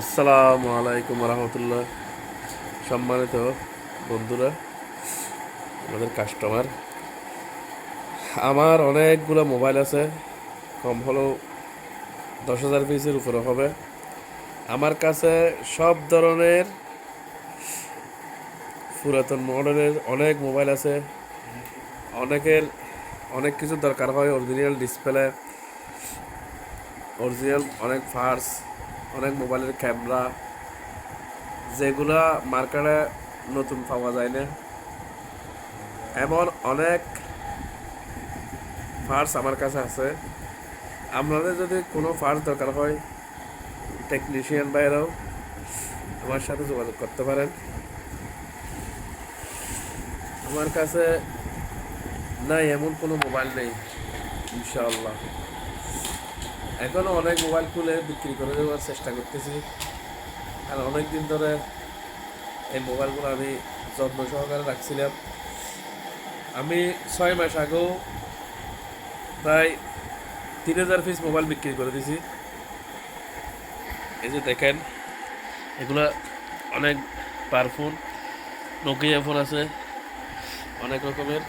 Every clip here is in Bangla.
আসসালামু আলাইকুম রহমতুল্লাহ। সম্মানিত বন্ধুরা, আমাদের কাস্টমার আমার অনেকগুলো মোবাইল আছে, কম হলেও দশ হাজার পিসের উপরে হবে। আমার কাছে সব ধরনের পুরাতন মডেলের অনেক মোবাইল আছে। অনেকের অনেক কিছু দরকার হয় অরিজিনাল ডিসপ্লে অরিজিনাল অনেক ফার্স অনেক মোবাইলের ক্যামেরা, যেগুলা মার্কেটে নতুন পাওয়া যায় না। এমন অনেক ফার্স আমার কাছে আছে। আপনাদের যদি কোনো ফার্স দরকার হয় টেকনিশিয়ান বাইরেও আমার সাথে যোগাযোগ করতে পারেন। আমার কাছে নাই, এমন কোনো মোবাইল নেই, ইনশাআল্লাহ। এখনও অনেক মোবাইল খুলে বিক্রি করে দেওয়ার চেষ্টা করতেছি। আর অনেক দিন ধরে এই মোবাইলগুলো আমি যত্ন সহকারে রাখছিলাম। আমি ছয় মাস আগেও প্রায় তিন হাজার পিস মোবাইল বিক্রি করে দিছি। এই যে দেখেন, এগুলা অনেক পারফোন নোকিয়া ফোন আছে, অনেক রকমের।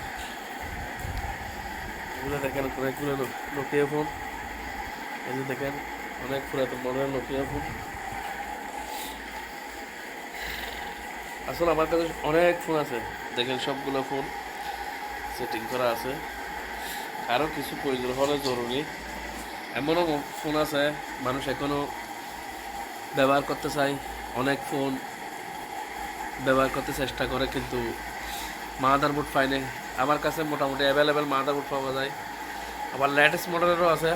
এগুলো দেখেন, অনেকগুলো নোকিয়া ফোন। এই দেখেন, অনেক পুরাতন মডেল নোকিয়া ফোন। আসলে আমার কাছে অনেক ফোন আছে। দেখেন সবগুলো ফোন সেটিং করা আছে। আরও কিছু প্রয়োজন হলে জরুরি। এমনও ফোন আছে, মানুষ এখনও ব্যবহার করতে চায়। অনেক ফোন ব্যবহার করতে চেষ্টা করে, কিন্তু মাদার বোর্ড পায় না আমার কাছে মোটামুটি অ্যাভেলেবেল মাদার বোর্ড পাওয়া যায়। আবার লেটেস্ট মডেলেরও আছে।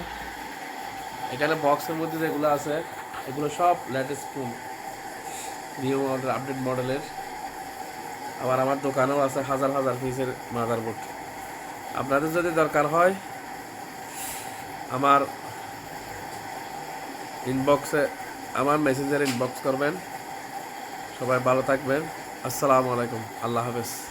এখানে বক্সের মধ্যে যেগুলো আছে, এগুলো সব latest phone new model update মডেলের আবার আমার দোকানেও আছে হাজার হাজার পিসের মাদারবোর্ড আপনাদের যদি দরকার হয়, আমার ইনবক্সে আমার মেসেঞ্জারে ইনবক্স করবেন। সবাই ভালো থাকবেন। আসসালামু আলাইকুম। আল্লাহ হাফেজ।